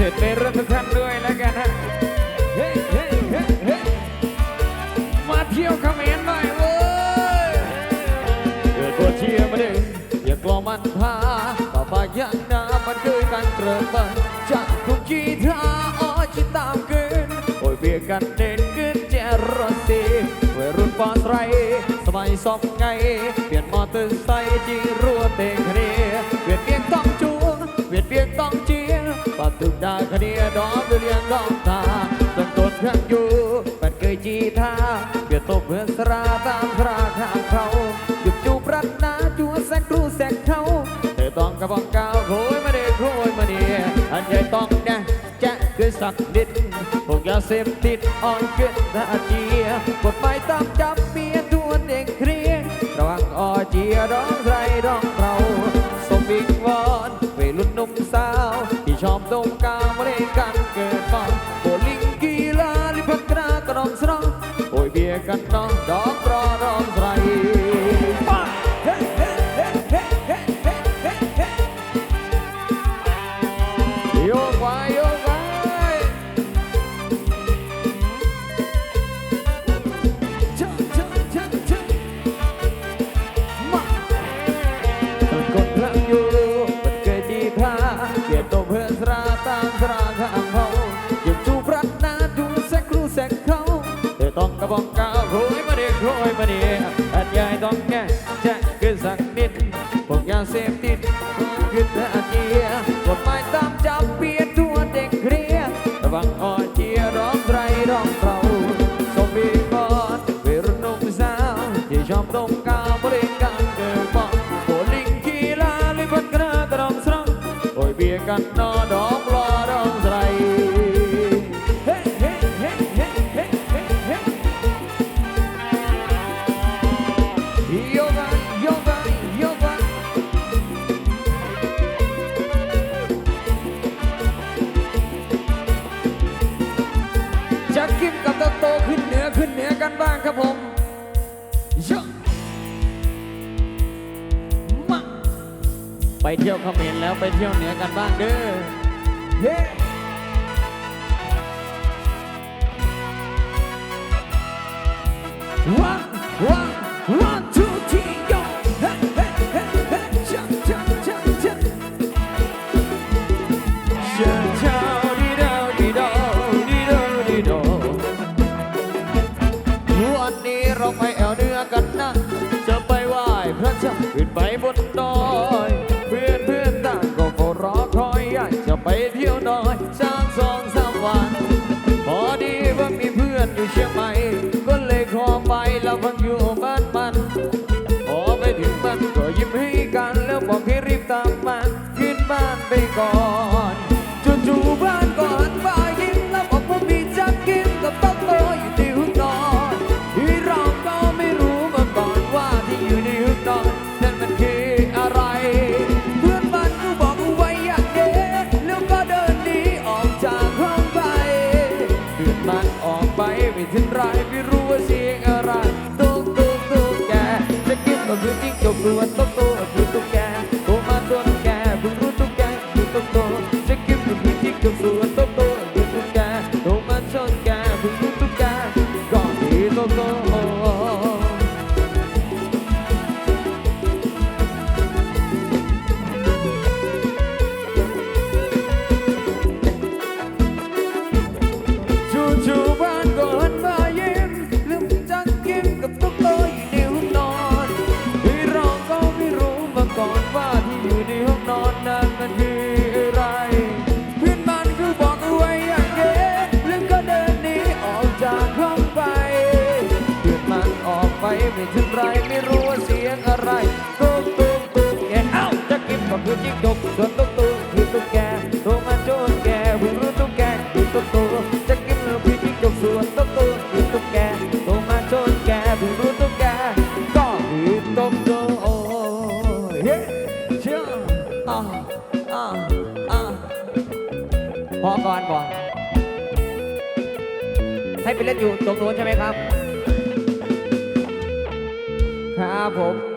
เสร็จในรถทุกท่านด้วยแล้วกันฮะเฮ้เฮ้เฮ้เฮ้มาเที่ยวเขมรหน่อยเว้ยเกิดตัวเชียร์มาดึงอย่ากลัวมันพาต่อไปยังนามันคือการเกริ่มบันจากทุกกีทาอ้อจิตามกินโอ้ยเบียกันเด่นกินแจรถสีวัยรุ่นปอนไรสมัยสอบไง เปลี่ยนมอเตอร์ไซค์จีรัวเตะคเนียเปลี่ยนเพียงต้องจูงเปลี่ยนเพียงต้อง เจียปัดถึงดาคเนียดอกเรียนดอกตาต้นต้นเพ่งอยู่แปดเคยจีท่าเปลี่ยตบเพื่อนสราตามสราข้างเขาหยุดจูบรัดนาจัวแซกรูแซกเขาเธอต้องกระบองกาวโอยมาเด็กโอยมาเนี่ยอันใหญ่ต้องนะแจ๊คือสักดิดพวกยาเสพติดอ่อนเกินท่าเจียกฎหมายตามจับเมียตัวเด็กเครียดระวังอ่อเจียร้องไรร้องเราสมบิงวอนวัยรุ่นนุ่มสาว jump though បងកោរួយមកនេះរួយមកនេះអត់យាយតងកែចាក់គឺសាក់និតបងយ៉ាងសេពទីគឺតែអត់យាបងមិនតាមចាប់ពៀទួតែគ្រារវាងអត់ជារងត្រៃរងប្រោសុំពីបត់វារនុំសាវជាចំដងកោប្រេងកាំងគឺបងបូលីងគីឡាលិបត់ក្រាត្រង់ស្រង់អុយវាកាន់ណោដល់ ไปเที่ยวเขมรแล้วไปเที่ยวเหนือกันบ้างเด้อเฮ้วันวันวันทูทีโยเฮ้เฮ้เฮ้เฮ้จังจังจังจังเช้าเช้าดีดาวดีดาวดีดาวดีดาววันนี้เราไปแอวเหนือกันนะ สองสามวันพอดีว่ามีเพื่อนอยู่เชียงใหม่ก็เลยขอไปแล้วเพังอยู่บ้านมัน พอไปถึงบ้านก็ยิ้มให้กันแล้วบอกให้รีบตามมันขึ้นบ้านไปก่อน คือจิ้งจกส่วโตุ๊กตุ๊กก็คือตุ๊กแกโตมาตัวตุ๊กแกเพิ่งรู้ตุ๊กแกคือตุ๊กตุ๊กจะกินก็คือจิ้งจกส่วโตุ๊กตุ๊กก็คือตุ๊กแกโตมาชนแกเพิ่งรู้ตุ๊กแกก่อนที่โตโต อกไปไม่ถึงไรไม่รู้ว่าเสียงอะไรตุ๊กตุ๊กตุ๊กแกเอ้าจะกินก็คือจิ้งจกส่วนตุ๊กตุ๊กคือตุ๊กแกโตมาโจนแกเพิ่งรู้ตุ๊กแกคือตุ๊กตุ๊กจะกินก็คือจิ้งจกส่วนตุ๊กตุ๊กคือตุ๊กแกโตมาโจนแกเพิ่งรู้ตุ๊กแกก็คือตุ๊กตุ๊กโอ้ยเฮ้เชื่ออ่าอ่าอ่าพอก่อนก่อนให้ไปเล่นอยู่ตรงนู้นใช่ไหมครับ ครับผม